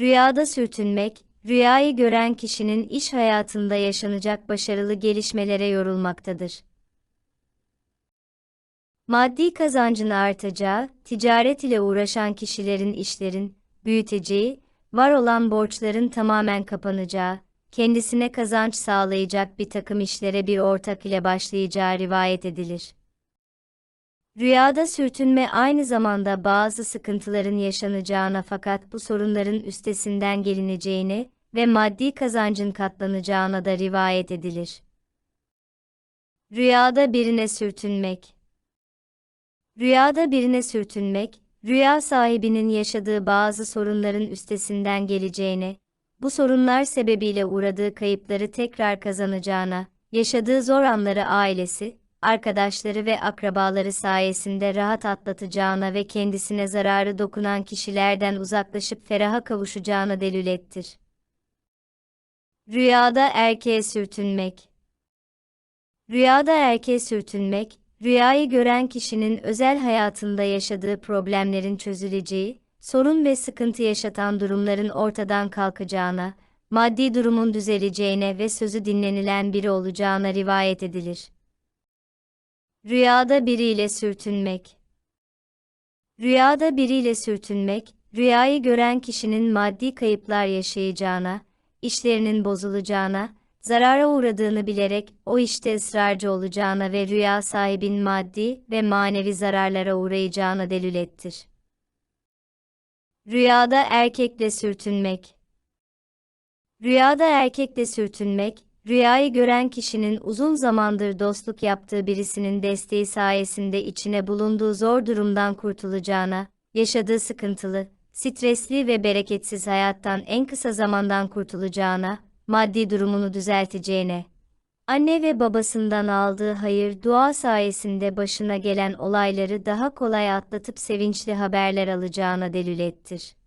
Rüyada sürtünmek, rüyayı gören kişinin iş hayatında yaşanacak başarılı gelişmelere yorulmaktadır. Maddi kazancın artacağı, ticaret ile uğraşan kişilerin işlerin büyüteceği, var olan borçların tamamen kapanacağı, kendisine kazanç sağlayacak bir takım işlere bir ortak ile başlayacağı rivayet edilir. Rüyada sürtünme aynı zamanda bazı sıkıntıların yaşanacağına fakat bu sorunların üstesinden gelineceğini ve maddi kazancın katlanacağına da rivayet edilir. Rüyada birine sürtünmek Rüyada birine sürtünmek, rüya sahibinin yaşadığı bazı sorunların üstesinden geleceğine, bu sorunlar sebebiyle uğradığı kayıpları tekrar kazanacağına, yaşadığı zor anları ailesi, arkadaşları ve akrabaları sayesinde rahat atlatacağına ve kendisine zararı dokunan kişilerden uzaklaşıp feraha kavuşacağına delülettir. Rüyada erkeğe sürtünmek Rüyada erkeğe sürtünmek, rüyayı gören kişinin özel hayatında yaşadığı problemlerin çözüleceği, sorun ve sıkıntı yaşatan durumların ortadan kalkacağına, maddi durumun düzeleceğine ve sözü dinlenilen biri olacağına rivayet edilir. Rüyada biriyle sürtünmek Rüyada biriyle sürtünmek, rüyayı gören kişinin maddi kayıplar yaşayacağına, işlerinin bozulacağına, zarara uğradığını bilerek o işte ısrarcı olacağına ve rüya sahibin maddi ve manevi zararlara uğrayacağına delülettir. Rüyada erkekle sürtünmek Rüyada erkekle sürtünmek, rüyayı gören kişinin uzun zamandır dostluk yaptığı birisinin desteği sayesinde içine bulunduğu zor durumdan kurtulacağına, yaşadığı sıkıntılı, stresli ve bereketsiz hayattan en kısa zamandan kurtulacağına, maddi durumunu düzelteceğine, anne ve babasından aldığı hayır dua sayesinde başına gelen olayları daha kolay atlatıp sevinçli haberler alacağına delülettir.